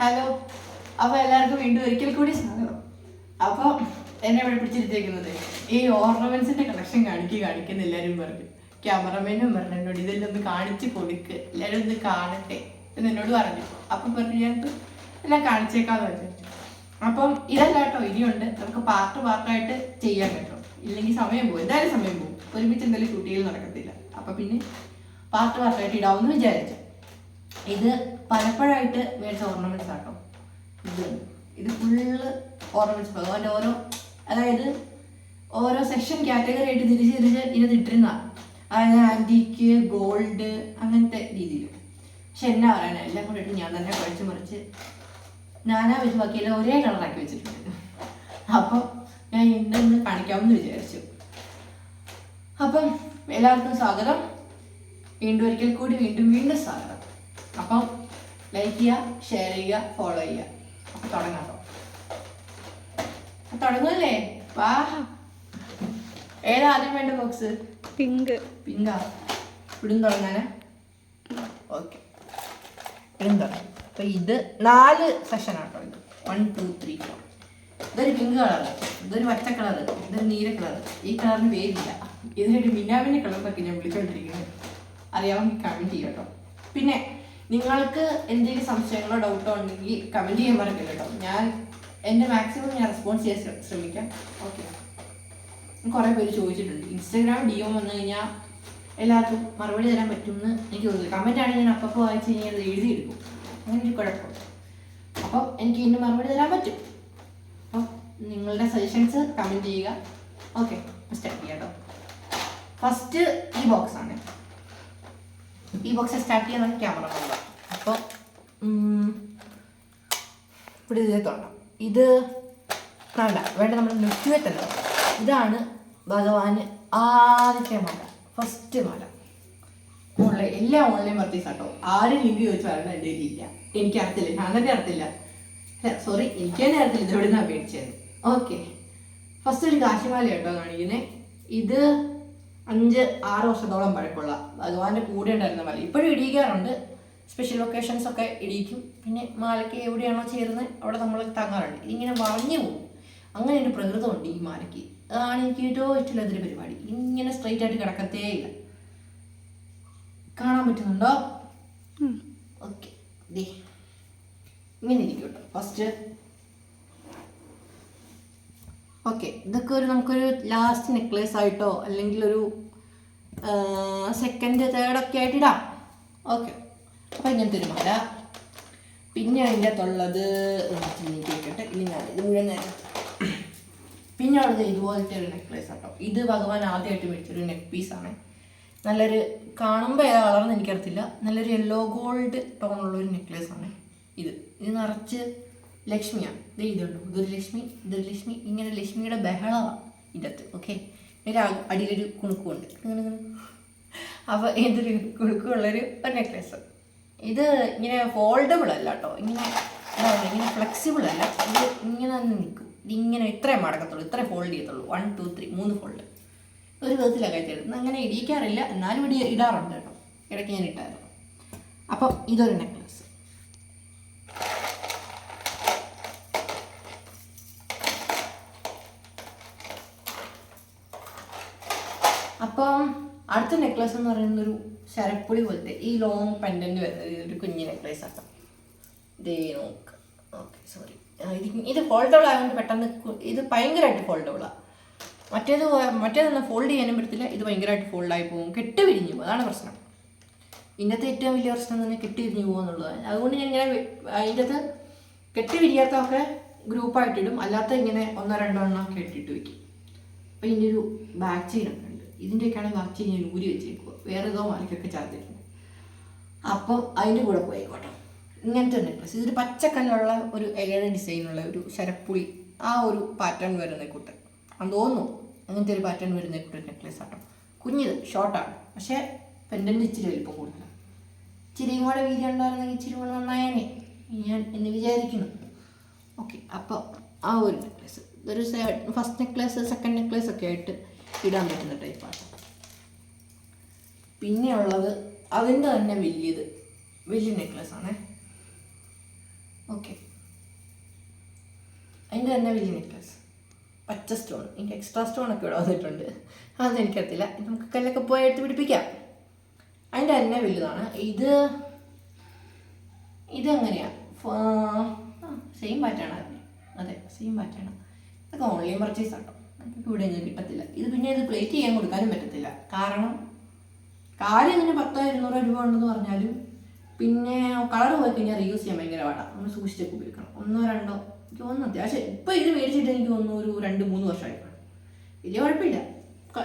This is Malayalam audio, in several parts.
ഹലോ അപ്പൊ എല്ലാവർക്കും വീണ്ടും ഒരിക്കൽ കൂടി സ്വാഗതം. അപ്പൊ എന്നെ ഇവിടെ ഈ ഓർണമെന്റ്സിന്റെ കളക്ഷൻ കാണിക്കുക കാണിക്കുന്ന എല്ലാരും പറഞ്ഞു. ക്യാമറമാനും പറഞ്ഞു എന്നോട് ഇതെല്ലാം ഒന്ന് കാണിച്ച് കൊടുക്ക്. എല്ലാരും ഒന്ന് കാണട്ടെ. എന്ന് എന്നോട് പറഞ്ഞു. അപ്പൊ പറഞ്ഞു ഞാൻ എല്ലാം കാണിച്ചേക്കാന്ന് പറഞ്ഞു അപ്പം ഇതല്ല കേട്ടോ ഇനിയുണ്ട്. നമുക്ക് പാർട്ട് പാർട്ടായിട്ട് ചെയ്യാൻ കേട്ടോ ഇല്ലെങ്കിൽ സമയം പോകും. എന്തായാലും സമയം പോകും. ഒരുമിച്ച് എന്തായാലും കുട്ടികൾ നടക്കത്തില്ല. അപ്പൊ പിന്നെ പാർട്ട് പാർട്ടായിട്ട് ഇടാമെന്ന് വിചാരിച്ചു. ഇത് പലപ്പോഴായിട്ട് മേടിച്ച ഓർണമെന്റ്സ് ആട്ടോ. ഇത് ഇത് ഫുള്ള് ഓർണമെന്റ്സ് ഭഗവാന്റെ ഓരോ അതായത് ഓരോ സെക്ഷൻ കാറ്റഗറി ആയിട്ട് തിരിച്ച് തിരിച്ച് ഇത് ഇട്ടിരുന്ന. അതായത് ആന്റിക്ക് ഗോൾഡ് അങ്ങനത്തെ രീതിയിൽ പക്ഷെ എന്നാ പറയാനാ എല്ലാം കൂടെ ഇട്ട് ഞാൻ തന്നെ കുഴച്ച് മറിച്ച് നാനാ വെച്ച് ബാക്കിയെല്ലാം ഒരേ കളറാക്കി വെച്ചിട്ടുണ്ട്. അപ്പോൾ ഞാൻ ഇന്നൊന്ന് കാണിക്കാമെന്ന് വിചാരിച്ചു. അപ്പം എല്ലാവർക്കും സ്വാഗതം. വീണ്ടും ഒരിക്കൽ കൂടി വീണ്ടും വീണ്ടും സ്വാഗതം. അപ്പം ലൈക്ക് ചെയ്യുക ഷെയർ ചെയ്യുക ഫോളോ ചെയ്യുക. അപ്പം തുടങ്ങാം കേട്ടോ തുടങ്ങുമല്ലേ വാ. ഏതാ ആദ്യം വേണ്ട ബോക്സ് പിങ്ക് പിങ്കാ ഇവിടുന്ന് തുടങ്ങാനാ? ഓക്കെ ഇവിടുന്ന് തുടങ്ങാം. അപ്പൊ ഇത് നാല് സെഷൻ ആട്ടോ ഇത്. വൺ ടു ത്രീ ഫോർ ഇതൊരു പിങ്ക് കളർ ഇതൊരു പച്ച കളർ ഇതൊരു നീല കളർ ഈ കളറിന് പേരില്ല. ഇതിനൊരു മിന്നാമിന്റെ കളറിനൊക്കെ ഞാൻ വിളിച്ചോണ്ടിരിക്കുന്നത് അറിയാമെങ്കിൽ കമന്റ് ചെയ്യാം കേട്ടോ പിന്നെ നിങ്ങൾക്ക് എന്തെങ്കിലും സംശയങ്ങളോ ഡൗട്ടോ ഉണ്ടെങ്കിൽ കമന്റ് ചെയ്യാൻ മറക്കില്ല കേട്ടോ ഞാൻ എന്റെ മാക്സിമം ഞാൻ റെസ്പോൺസ് ചെയ്യാൻ ശ്ര- ശ്രമിക്കാം. ഓക്കെ കുറേ പേര് ചോദിച്ചിട്ടുണ്ട്. ഇൻസ്റ്റാഗ്രാം ഡി എം വന്നു കഴിഞ്ഞാൽ എല്ലാവർക്കും മറുപടി തരാൻ പറ്റുമെന്ന് എനിക്ക് തോന്നുന്നു. കമന്റ് ആണെങ്കിൽ ഞാൻ അപ്പോൾ വായിച്ച് കഴിഞ്ഞാൽ അത് എഴുതിയെടുക്കും അങ്ങനെ ഒരു കുഴപ്പം. അപ്പോൾ എനിക്ക് ഇതിന് മറുപടി തരാൻ പറ്റും. അപ്പോൾ നിങ്ങളുടെ സജഷൻസ് കമന്റ് ചെയ്യുക. ഓക്കെ സ്റ്റാർട്ട് ചെയ്യാം കേട്ടോ ഫസ്റ്റ് ഈ ബോക്സ് ആണ്. ഈ ബോക്സ് സ്റ്റാർട്ട് ചെയ്യാൻ നമുക്ക് ക്യാമറ കൊണ്ടുപോകാം അപ്പോൾ ഇവിടെ ഇതിലെ തുടങ്ങാം ഇത് വേണ്ട വേണ്ട നമ്മൾ നെറ്റുവേ തന്നെ ഇതാണ് ഭഗവാന് ആദ്യത്തെ മാല. ഫസ്റ്റ് മാല. ഓൺലൈൻ എല്ലാ ഓൺലൈൻ പർച്ചേസ് ആട്ടോ. ആരും ലിങ്ക് ചോദിച്ചു പറയണ എന്റെ ഇല്ല എനിക്ക് അറിയത്തില്ല. ഞാൻ തന്നെ അറിയത്തില്ല. സോറി എനിക്ക് തന്നെ അറിയത്തില്ല. ഇതെവിടെ നിന്നാണ് മേടിച്ചത്? ഓക്കെ ഫസ്റ്റ് ഒരു കാശിമാല കേട്ടോ കാണിക്കുന്നത് ഇത് അഞ്ച് ആറ് വർഷത്തോളം പഴക്കമുള്ള. ഭഗവാന്റെ കൂടെ ഉണ്ടായിരുന്ന മല. ഇപ്പോഴും ഇടിയിക്കാറുണ്ട്. സ്പെഷ്യൽ ലൊക്കേഷൻസ് ഒക്കെ ഇടിയിക്കും. പിന്നെ മാലയ്ക്ക് എവിടെയാണോ ചേരുന്നത് അവിടെ നമ്മൾ തങ്ങാറുണ്ട്. ഇങ്ങനെ വളഞ്ഞു പോകും. അങ്ങനെ ഒരു പ്രകൃതമുണ്ട് ഈ മാലയ്ക്ക്. അതാണ് എനിക്ക് ഏറ്റവും ഇഷ്ടമില്ലാത്തൊരു പരിപാടി. ഇങ്ങനെ സ്ട്രൈറ്റ് ആയിട്ട് കിടക്കത്തേ ഇല്ല. കാണാൻ പറ്റുന്നുണ്ടോ? ഓക്കെ ഇങ്ങനെ ഇരിക്കും കേട്ടോ ഫസ്റ്റ് ഓക്കെ ഇതൊക്കെ ഒരു നമുക്കൊരു ലാസ്റ്റ് നെക്ലേസ് ആയിട്ടോ അല്ലെങ്കിൽ ഒരു സെക്കൻഡ് തേർഡ് ഒക്കെ ആയിട്ട് ഇടാം. ഓക്കെ അപ്പം ഇങ്ങനത്തെ ഒരു പിന്നെ അതിന്റെ അകത്തുള്ളത് കേട്ടെ ഇനി ഞാൻ ഇത് മുഴുവൻ നേരം പിന്നെ ഉള്ളത് ഇതുപോലത്തെ ഒരു നെക്ലേസ് ആട്ടോ. ഇത് ഭഗവാൻ ആദ്യമായിട്ട് മേടിച്ചൊരു നെക്ക് പീസാണ് നല്ലൊരു കാണുമ്പോൾ ഏതാ കളർന്ന് എനിക്കറിയത്തില്ല. നല്ലൊരു യെല്ലോ ഗോൾഡ് ടോണുള്ള ഒരു നെക്ലേസ് ആണ് ഇത്. ഇത് നിറച്ച് ലക്ഷ്മിയാണ് ഇത് ഇതുണ്ട്? ഇതൊരു ലക്ഷ്മി ഇതൊരു ലക്ഷ്മി ഇങ്ങനെ ലക്ഷ്മിയുടെ ബഹളമാണ് ഇതത്ത് ഓക്കെ ഒരു അടിയിലൊരു അടിയിലൊരു കുണുക്കുണ്ട്. അപ്പോൾ ഇതൊരു കുണുക്കുള്ളൊരു നെക്ലേസ് ഇത് ഇങ്ങനെ ഫോൾഡബിൾ അല്ല കേട്ടോ ഇങ്ങനെ ഇങ്ങനെ ഫ്ലെക്സിബിൾ അല്ല. ഇത് ഇങ്ങനെ തന്നെ നിൽക്കും. ഇതിങ്ങനെ ഇത്രയും മടക്കത്തുള്ളൂ ഇത്രയും ഫോൾഡ് ചെയ്യത്തുള്ളൂ. വൺ ടു ത്രീ മൂന്ന് ഫോൾഡ് ഒരു വിധത്തിലൊക്കെ ചെയ്തിരുന്നത് അങ്ങനെ ഇടിക്കാറില്ല എന്നാലും ഇടി ഇടാറുണ്ട് കേട്ടോ ഇടയ്ക്ക് ഞാൻ ഇട്ടായിരുന്നു. അപ്പം ഇതൊരു നെക്ലസ് അപ്പം അടുത്ത നെക്ലസ് എന്ന് പറയുന്ന ഒരു ശരപ്പുളി പോലത്തെ ഈ ലോങ് പെൻഡന്റ് വരുന്നത് ഒരു കുഞ്ഞു നെക്ലസ് ആണ് ദേ നോക്ക്. ഓക്കെ സോറി ഇത് ഇത് ഫോൾഡബിൾ ആയതുകൊണ്ട് പെട്ടെന്ന് ഇത് ഭയങ്കരമായിട്ട് ഫോൾഡബിളാണ് മറ്റേത് മറ്റേതൊന്നും ഫോൾഡ് ചെയ്യാനും പറ്റത്തില്ല. ഇത് ഭയങ്കരമായിട്ട് ഫോൾഡായി പോകും കെട്ട് വിരിഞ്ഞു പോകും അതാണ് പ്രശ്നം. ഇന്നത്തെ ഏറ്റവും വലിയ പ്രശ്നം തന്നെ കെട്ടി വിരിഞ്ഞു പോകുന്നുള്ളതാണ് അതുകൊണ്ട് ഞാൻ ഇങ്ങനെ അതിന്റെ അകത്ത് കെട്ടി വിരിയാത്തൊക്കെ ഗ്രൂപ്പായിട്ടിടും അല്ലാത്ത ഇങ്ങനെ ഒന്നോ രണ്ടോ എണ്ണം കെട്ടിയിട്ട് വയ്ക്കും. അപ്പോൾ ഇതിന്റെ ഒരു ബാക്ക് ഉണ്ട് ഇതിന്റെയൊക്കെയാണ് നിറച്ച് ഞാൻ ഊരി വെച്ചേക്കുക വേറെ ഏതോ മാലിക്കൊക്കെ ചേർത്തിട്ടുണ്ട് അപ്പം അതിന്റെ കൂടെ പോയിക്കോട്ടെ. ഇങ്ങനത്തെ ഒരു നെക്ലസ് ഇതൊരു പച്ചക്കല്ലുള്ള ഒരു ഏഴ് ഡിസൈനുള്ള ഒരു ശരപ്പുളി. ആ ഒരു പാറ്റേൺ വരുന്ന കൂട്ട് അത് തോന്നുന്നു അങ്ങനത്തെ ഒരു പാറ്റേൺ വരുന്ന കൂട്ട് നെക്ലസ് ആട്ടോ. കുഞ്ഞിത് ഷോർട്ടാണ് പക്ഷേ പെൻഡന്റ് ഇച്ചിരി വലിപ്പം കൂടുതലാണ് ഇച്ചിരിയും കൂടെ വീതി ഉണ്ടായിരുന്നെങ്കിൽ ഇച്ചിരി കൂടെ നന്നായേനെ. ഞാൻ എന്ന് വിചാരിക്കുന്നു. ഓക്കെ അപ്പോൾ ആ ഒരു നെക്ലസ് ഇതൊരു ഫസ്റ്റ് നെക്ലസ് സെക്കൻഡ് നെക്ലസ് ഒക്കെ ആയിട്ട് ഇടാൻ പറ്റുന്ന ടൈപ്പാണ് പിന്നെ ഉള്ളത് അതിന്റെ തന്നെ വലിയത് വലിയ നെക്ലസ് ആണേ. ഓക്കെ അതിന്റെ തന്നെ വലിയ നെക്ലസ് പച്ച സ്റ്റോൺ എനിക്ക് എക്സ്ട്രാ സ്റ്റോൺ ഒക്കെ ഇവിടെ വന്നിട്ടുണ്ട്. അതൊന്നും എനിക്കറിയത്തില്ല. നമുക്ക് കല്ലൊക്കെ പോയി എടുത്ത് പിടിപ്പിക്കാം. അതിന്റെ തന്നെ വലുതാണ്. ഇത് ഇതെങ്ങനെയാണ് സെയിം പാറ്റേൺ അതെ സെയിം പാറ്റേൺ ഇതൊക്കെ ഓൺലൈൻ പർച്ചേസ് ആട്ടോ. ഇവിടെ നിന്ന് കിട്ടത്തില്ല. ഇത് പിന്നെ ഇത് പ്ലേറ്റ് ചെയ്യാൻ കൊടുക്കാനും പറ്റത്തില്ല. കാരണം കാര്യം ഇങ്ങനെ പത്തോ ഇരുന്നൂറോ രൂപ ഉണ്ടെന്ന് പറഞ്ഞാലും പിന്നെ കളർ പോയി കഴിഞ്ഞാൽ റീയൂസ് ചെയ്യാൻ ഭയങ്കര പാടാണ് നമ്മൾ സൂക്ഷിച്ചൊക്കെ ഉപയോഗിക്കണം. ഒന്നോ രണ്ടോ എനിക്ക് തോന്നുന്നു അത്യാവശ്യം ഇപ്പോൾ ഇത് മേടിച്ചിട്ട് എനിക്ക് തോന്നുന്നു ഒരു രണ്ട് മൂന്ന് വർഷമായി വലിയ കുഴപ്പമില്ല.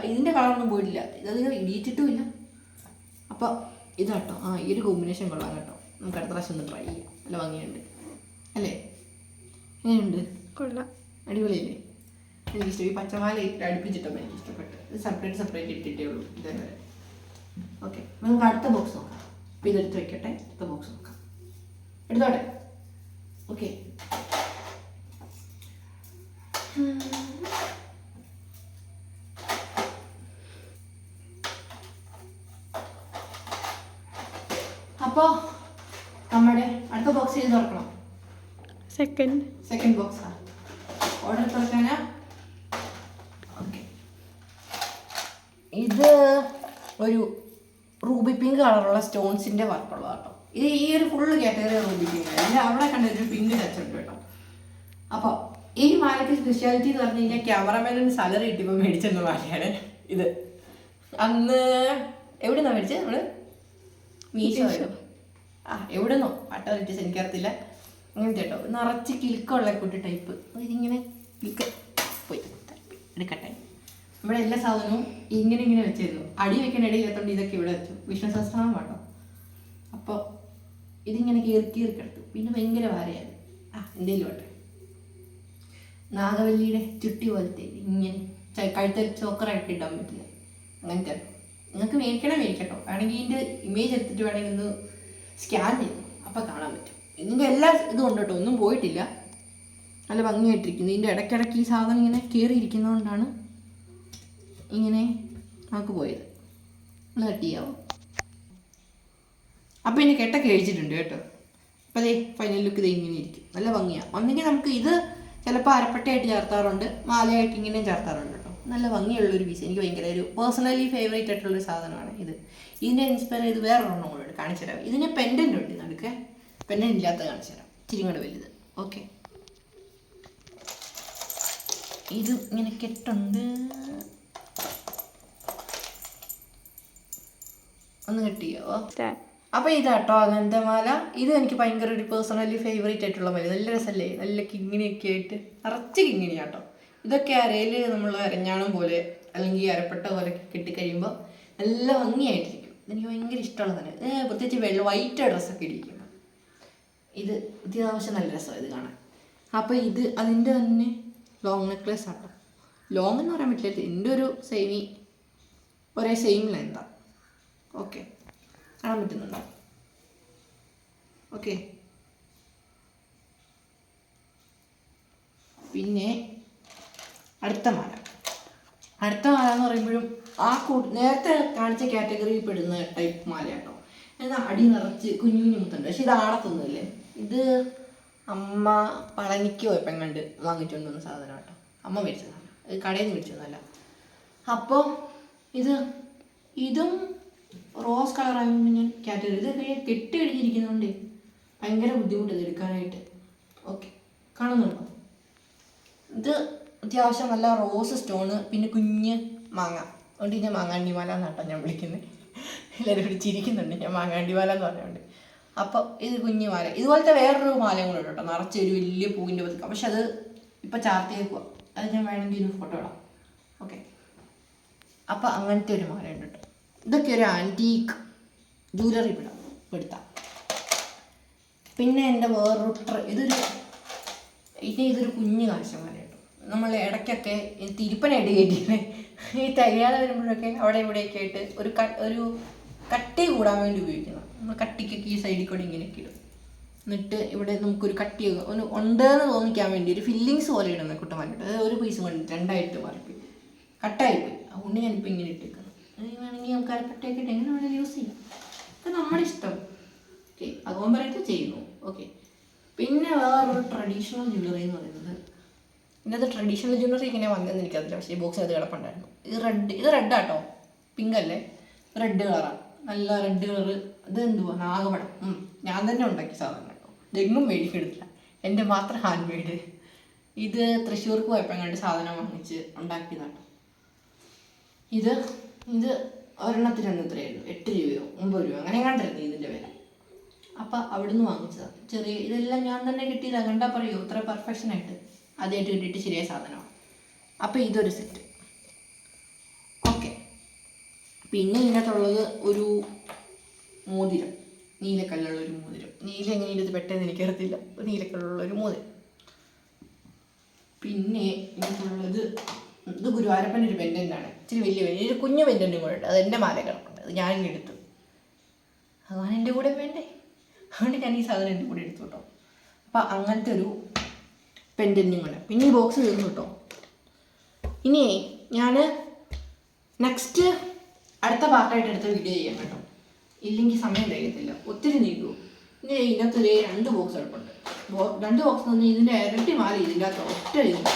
ഇതിന്റെ കളറൊന്നും പോയിട്ടില്ല. ഇതധികം ഇടിയിച്ചിട്ടും ഇല്ല. അപ്പോൾ ഇതാട്ടോ. ആ ഈ ഒരു കോമ്പിനേഷൻ കൊള്ളാം കേട്ടോ. നമുക്ക് അടുത്ത പ്രാവശ്യം ഒന്ന് ട്രൈ ചെയ്യാം. നല്ല ഭംഗിയുണ്ട്. അല്ലേ? എങ്ങനെയുണ്ട്? കൊള്ളാം. അടിപൊളിയല്ലേ? എനിക്ക് ഇഷ്ടം. ഈ പച്ചമാല ഇട്ട് അടുപ്പിച്ചിട്ടപ്പോൾ എനിക്ക് ഇഷ്ടപ്പെട്ടു സെപ്പറേറ്റ് സെപ്പറേറ്റ് ഇട്ടിട്ടേ ഉള്ളൂ ഇതേവരെ. ഓക്കെ നമുക്ക് അടുത്ത ബോക്സ് നോക്കാം. അപ്പം ഇതെടുത്ത് വെക്കട്ടെ. അടുത്ത ബോക്സ് നോക്കാം. എടുത്തോട്ടെ? ഓക്കെ അപ്പോൾ നമ്മുടെ അടുത്ത ബോക്സ് ചെയ്ത് തുറക്കണം. സെക്കൻഡ് സെക്കൻഡ് ബോക്സാണ് ഓർഡർ തുറക്കാനാ ഓക്കെ ഇത് ഒരു റൂബി പിങ്ക് കളറുള്ള സ്റ്റോൺസിന്റെ വർക്കുള്ളത് കേട്ടോ. ഇത് ഈ ഒരു ഫുള്ള് കാറ്റഗറി റൂബി പിങ്ക് അല്ലെങ്കിൽ അവിടെ കണ്ടൊരു പിങ്ക് ടച്ച് ഉണ്ട് കേട്ടോ. അപ്പോൾ ഈ മാലയ്ക്ക് സ്പെഷ്യാലിറ്റി എന്ന് പറഞ്ഞു കഴിഞ്ഞാൽ ക്യാമറമാനിന് സാലറി കിട്ടിയപ്പോൾ മേടിച്ചെന്ന മാലയാണ് ഇത്. അന്ന് എവിടെ നിന്നാണ് മേടിച്ചത് നമ്മൾ മീശോയോ ആ എവിടെ നിന്നോ പട്ട റിറ്റീസ് എനിക്കറിയത്തില്ല. അങ്ങനത്തെ കേട്ടോ. നിറച്ച് കിൽക്കുള്ള കുട്ടി ടൈപ്പ് ഇതിങ്ങനെ കിൽക്ക് പോയി. എടുക്കട്ടെ. നമ്മുടെ എല്ലാ സാധനവും ഇങ്ങനെ ഇങ്ങനെ വെച്ചിരുന്നു. അടി വെക്കാൻ ഇടയില്ലാത്തതുകൊണ്ട് ഇതൊക്കെ ഇവിടെ വെച്ചു. വിഷ്ണു സഹസ്രനാമം കേട്ടോ അപ്പോൾ ഇതിങ്ങനെ കീറി കീറി കിടത്തു. പിന്നെ ഭയങ്കര ഭാരയാണ് ആ എന്തേലും ആട്ടെ നാഗവല്ലിയുടെ ചുട്ടി പോലത്തെ ഇങ്ങനെ കഴുത്ത കഴുത്തിൽ ചോക്കറായിട്ട് ഇടാൻ പറ്റില്ല. അങ്ങനത്തെ നിങ്ങൾക്ക് മേടിക്കണം മേടിക്കട്ടോ. വേണമെങ്കിൽ ഇതിന്റെ ഇമേജ് എടുത്തിട്ട് വേണമെങ്കിൽ ഒന്ന് സ്കാൻ ചെയ്തു. അപ്പോൾ കാണാൻ പറ്റും. ഇതിന്റെ എല്ലാ ഇതും ഉണ്ട് കേട്ടോ. ഒന്നും പോയിട്ടില്ല. നല്ല ഭംഗിയായിട്ടിരിക്കുന്നു. ഇതിന്റെ ഇടയ്ക്കിടയ്ക്ക് ഈ സാധനം ഇങ്ങനെ കയറിയിരിക്കുന്നതുകൊണ്ടാണ് ഇങ്ങനെ നമുക്ക് പോയത്. ഒന്ന് കട്ടിയാവും അപ്പോൾ ഇനി കെട്ടൊക്കെ കഴിച്ചിട്ടുണ്ട് കേട്ടോ. അപ്പോൾ അതേ ഫൈനൽ ലുക്ക് ഇത് ഇങ്ങനെ ഇരിക്കും. നല്ല ഭംഗിയാണ് ഒന്നെങ്കിൽ നമുക്ക് ഇത് ചിലപ്പോൾ അരപ്പട്ടയായിട്ട് ചേർത്താറുണ്ട് മാലയായിട്ട് ഇങ്ങനെയും ചേർത്താറുണ്ട് കേട്ടോ. നല്ല ഭംഗിയുള്ളൊരു പീസ് എനിക്ക് ഭയങ്കര ഒരു പേഴ്സണലി ഫേവറേറ്റ് ആയിട്ടുള്ളൊരു സാധനമാണ് ഇത്. ഇതിനെ ഇൻസ്പയർ ചെയ്ത് വേറെ ഒരെണ്ണം കൂടെ കാണിച്ചു തരാം. ഇതിന് പെൻഡന്റ് ഉണ്ട് നടുക്ക്. പെൻഡന്റ് ഇല്ലാത്ത കാണിച്ചു തരാം. കൂടെ വലുത്. ഓക്കെ ഇത് ഇങ്ങനെ കെട്ടുണ്ട്. ഒന്ന് കിട്ടിയോ അപ്പൊ ഇതാട്ടോ അനന്തമാല ഇത് എനിക്ക് ഭയങ്കര ഒരു പേഴ്സണലി ഫേവറേറ്റ് ആയിട്ടുള്ള മല. നല്ല രസമല്ലേ നല്ല കിങ്ങിനിയൊക്കെ ആയിട്ട്. നിറച്ച് കിങ്ങിണിയാട്ടോ. ഇതൊക്കെ അരയിൽ നമ്മൾ അരഞ്ഞാണം പോലെ അല്ലെങ്കിൽ അരപ്പെട്ട പോലെ കിട്ടിക്കഴിയുമ്പോൾ നല്ല ഭംഗിയായിട്ടിരിക്കും. എനിക്ക് ഭയങ്കര ഇഷ്ടമുള്ള തന്നെ പ്രത്യേകിച്ച് വെള്ള വൈറ്റ് ഡ്രസ്സൊക്കെ ഇരിക്കും ഇത് അത്യാവശ്യം നല്ല രസമാണ് ഇത് കാണാൻ. അപ്പോൾ ഇത് അതിന്റെ തന്നെ ലോങ് നെക്ലേസ് ആട്ടോ. ലോങ് എന്ന് പറയാൻ പറ്റില്ല. എന്റെ ഒരു സെയിമി ഒരേ സെയിം ലെന്താണ് ഓക്കെ. കാണാൻ പറ്റുന്നുണ്ടോ? ഓക്കെ. പിന്നെ അടുത്ത മാല. അടുത്ത മാല എന്ന് പറയുമ്പോഴും ആ കൂ നേരത്തെ കാണിച്ച കാറ്റഗറിയിൽ പെടുന്ന ടൈപ്പ് മാല കേട്ടോ എന്നാൽ അടി നിറച്ച് കുഞ്ഞു കുഞ്ഞു മുത്തുണ്ട്. പക്ഷെ ഇത് ആടത്തൊന്നുമില്ലേ? ഇത് അമ്മ പളനിക്ക് പോയപ്പം കണ്ട് വാങ്ങിച്ചുകൊണ്ട് വന്ന സാധനം കേട്ടോ അമ്മ മേടിച്ചതാണ് ഇത് കടയിൽ നിന്ന് മേടിച്ചതല്ല അപ്പോൾ ഇത് ഇതും റോസ് ആയതുകൊണ്ട് ഞാൻ കാറ്റഗറി ഇത് കെട്ടി കഴിഞ്ഞിരിക്കുന്നതുകൊണ്ട് ഭയങ്കര ബുദ്ധിമുട്ട് എടുക്കാനായിട്ട്. ഓക്കെ കാണുന്നുണ്ടോ ഇത് അത്യാവശ്യം നല്ല റോസ് സ്റ്റോണ് പിന്നെ കുഞ്ഞ് മാങ്ങ. അതുകൊണ്ട് ഞാൻ മാങ്ങാണ്ടിമാല എന്നാട്ടോ ഞാൻ വിളിക്കുന്നത് എല്ലാവരും ഇവിടെ ചിരിക്കുന്നുണ്ട്. ഞാൻ മാങ്ങാണ്ടിമാല എന്ന് പറഞ്ഞുകൊണ്ട് അപ്പോൾ ഇത് കുഞ്ഞു മാല. ഇതുപോലത്തെ വേറൊരു മാലയും കൂടെ കേട്ടോ. നിറച്ച് ഒരു വലിയ പൂവിന്റെ പതുക്കം. പക്ഷെ അത് ഇപ്പം ചാർത്തിയേക്കുക അത് ഞാൻ വേണമെങ്കിൽ ഒരു ഫോട്ടോ ഇടാം. ഓക്കെ. അപ്പോൾ അങ്ങനത്തെ ഒരു മാല ഉണ്ട് കേട്ടോ. ഇതൊക്കെ ഒരു ആന്റീക്ക് ജ്വല്ലറി പിടാം പെടുത്താം. പിന്നെ എന്റെ വേറൊരു ഇതൊരു ഇനി ഇതൊരു കുഞ്ഞു കാശമാല കേട്ടോ നമ്മൾ ഇടയ്ക്കൊക്കെ തിരുപ്പനായിട്ട് കയറ്റിയില്ലേ ഈ തയ്യാതെ വരുമ്പോഴൊക്കെ അവിടെ ഇവിടെയൊക്കെ ആയിട്ട് ഒരു ഒരു കട്ടി കൂടാൻ വേണ്ടി ഉപയോഗിക്കണം. നമ്മൾ കട്ടിക്കൊക്കെ ഈ സൈഡിൽ കൂടെ ഇങ്ങനെയൊക്കെ ഇടും. എന്നിട്ട് ഇവിടെ നമുക്കൊരു കട്ടി ഒന്ന് ഉണ്ടെന്ന് തോന്നിക്കാൻ വേണ്ടി ഒരു ഫില്ലിങ്സ് പോലെ ഇടുന്ന കുട്ടമാലിട്ട് അത് ഒരു പീസ് കൊണ്ട് രണ്ടായിട്ട് മാറിപ്പോയി. കട്ടായിപ്പോയി. അതുകൊണ്ട് ഞാനിപ്പോൾ ഇങ്ങനെ ഇട്ടേക്കുന്നു. വേണമെങ്കിൽ നമുക്ക് അരപ്പട്ടയൊക്കെ എങ്ങനെ വേണമെങ്കിലും യൂസ് ചെയ്യാം. ഇത് നമ്മുടെ ഇഷ്ടം. ഓക്കെ പറയുന്നത് ചെയ്യുന്നു. ഓക്കെ പിന്നെ വേറൊരു ട്രഡീഷണൽ ജ്വല്ലറി എന്ന് പറയുന്നത്. ഇന്നത്തെ ട്രഡീഷണൽ ജ്വല്ലറി ഇങ്ങനെ വന്നതെന്ന് എനിക്കറിയില്ല. പക്ഷേ ഈ ബോക്സ് അത് കിടപ്പുണ്ടായിരുന്നു. ഇത് റെഡ് ഇത് റെഡ് ആട്ടോ. പിങ്ക് അല്ലേ? റെഡ് കളറാണ് നല്ല റെഡ് കളറ് ഇത് എന്തുവാ? നാഗപടം. ഞാൻ തന്നെ ഉണ്ടാക്കിയ സാധനം കേട്ടോ. ഇതെങ്ങും മേടിക്കെടുത്തില്ല എന്റെ മാത്രം ഹാൻഡ് മെയ്ഡ് ഇത് തൃശ്ശൂർക്ക് പോയപ്പോൾ കണ്ട് സാധനം വാങ്ങിച്ച് ഉണ്ടാക്കിയതാണ്. ഇത് ഇത് ഒരെണ്ണത്തിന് അന്ന് ഇത്രയായിരുന്നു എട്ട് രൂപയോ ഒമ്പത് രൂപയോ അങ്ങനെ കണ്ടിരുന്നു ഇതിന്റെ വില. അപ്പം അവിടുന്ന് വാങ്ങിച്ചതാണ് ചെറിയ ഇതെല്ലാം ഞാൻ തന്നെ കിട്ടിയതാണ് കണ്ടാൽ പറയൂ ഇത്ര പെർഫെക്ഷൻ ആയിട്ട്. ആദ്യമായിട്ട് കിട്ടിയിട്ട് ശരിയായ സാധനമാണ്. അപ്പം ഇതൊരു സെറ്റ് ഓക്കെ പിന്നെ ഇതിനകത്തുള്ളത് ഒരു മോതിരം. നീലക്കല്ലുള്ള ഒരു മോതിരം. നീല എങ്ങനെ ഇത് പെട്ടെന്ന് എനിക്കറിയത്തില്ല. നീലക്കല്ലുള്ള ഒരു മോതിരം. പിന്നെ ഇതിനുള്ളത് ഇത് ഗുരുവായൂരപ്പന്റെ ഒരു പെൻഡന്റ് ആണ് ഇച്ചിരി വലിയ വലിയ ഒരു കുഞ്ഞു പെൻഡന്റും കൂടെ ഉണ്ട്. അത് എന്റെ മാല കിടപ്പുണ്ട്. അത് ഞാനിങ്ങ് എടുത്തു. അതാണ് എന്റെ കൂടെ വേണ്ടേ? അതുകൊണ്ട് ഞാൻ ഈ സാധനം എന്റെ കൂടെ എടുത്തു കേട്ടോ. അപ്പം അങ്ങനത്തെ ഒരു പെൻഡന്റും കൂടെ പിന്നെ ഈ ബോക്സ് തീർന്നു കേട്ടോ. ഇനി ഞാൻ നെക്സ്റ്റ് അടുത്ത പാർട്ടായിട്ട് എടുത്ത വീഡിയോ ചെയ്യാൻ കേട്ടോ. ഇല്ലെങ്കിൽ സമയം തികയത്തില്ല. ഒത്തിരി നീക്കൂ ഇനി ഒരേ രണ്ട് ബോക്സ് എടുപ്പുണ്ട് രണ്ട് ബോക്സ് തന്നെ ഇതിന്റെ ഇരട്ടി മാല ഇതിന്റെ അകത്ത് ഒറ്റ ഇതിന്റെ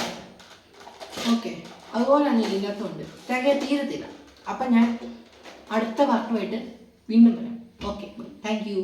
ഓക്കെ അതുപോലെ തന്നെ ഇതിന്റെ അകത്തുണ്ട് തികയെ തീരത്തില്ല. അപ്പം ഞാൻ അടുത്ത പാർട്ടുമായിട്ട് വീണ്ടും വരാം. Okay thank you